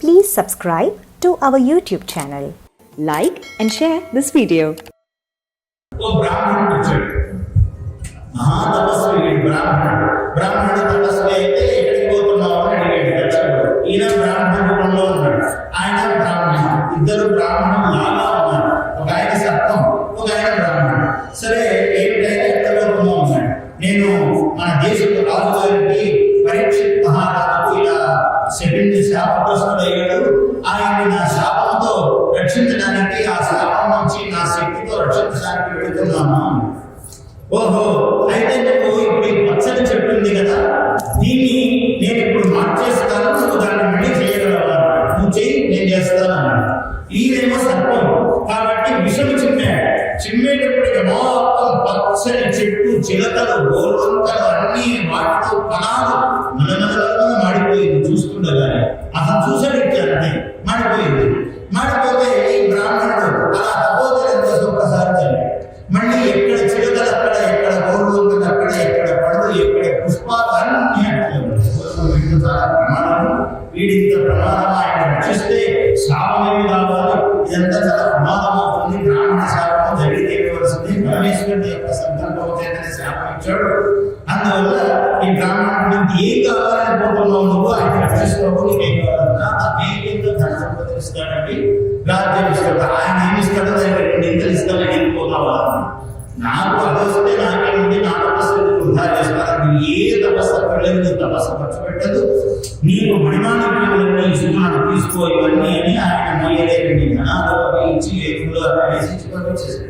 Please subscribe to our YouTube channel. Like and share this video. ఓ బ్రాహ్మణుడు వచ్చాడు మహాతపస్వి వీడు బ్రాహ్మణుడు బ్రాహ్మణుడు తపస్వి అయితే ఎక్కడికి పోతున్నావు అని అడిగాడు దక్షిణుడు ఈయన బ్రాహ్మణ రూపంలో ఉన్నాడు ఆయన బ్రాహ్మణుడు ఇద్దరు బ్రాహ్మణులు లాగా శాపగ్రస్తుడు అయ్యాడు ఆయన నా శాపంతో రక్షించడానికి ఆ శాపం నుంచి నా శక్తితో రక్షించడానికి వెళుతున్నాను. ఓహో అయితే నువ్వు ఇప్పుడు ఈ పచ్చని చెట్టు ఉంది కదా? దీన్ని నేను ఇప్పుడు మార్చేస్తాను నువ్వు దాన్ని మళ్ళీ చేయగలవా? నువ్వు చేయి నేను చేస్తాను అన్నాడు. ఈయనేమో సర్పం. కాబట్టి విషము చిమ్మాడు చిమ్మేటప్పటికి మొత్తం పచ్చని చెట్టు చిలకలు గోల్వంకలు అన్ని వాటితో పనాలు మన మాడిపోయింది. చూస్తుండగానే சூசைட் எடுத்தார் చేతనే అందువల్ల ఈ బ్రాహ్మణుడు ఏం కావాలని పోతున్నావు నువ్వు ఆయన రక్షిస్తావు నీకేం కావాలన్నా అనేకంగా ధన సంపద ఇస్తాడండి రాజ్యం ఇస్తాడు. ఆయన ఏమి ఇస్తాడో దానికి రెండింతలు ఇస్తాడని వెళ్ళిపోతావా నాకు అదొస్తే నాకేముంది నా తపస్సు వృధా చేస్తారు? నువ్వు ఏ తపస్సు అక్కర్లేదు నువ్వు తపస్సు ఖర్చు పెట్టదు. నీకు మణిమాణిక్యములన్నీ ఇస్తున్నాను తీసుకో ఇవన్నీ అని ఆయన మొయ్యలేదండి ధనాలు అవి ఇచ్చి ఎరువులు అవి వేసి పంపించేసాడు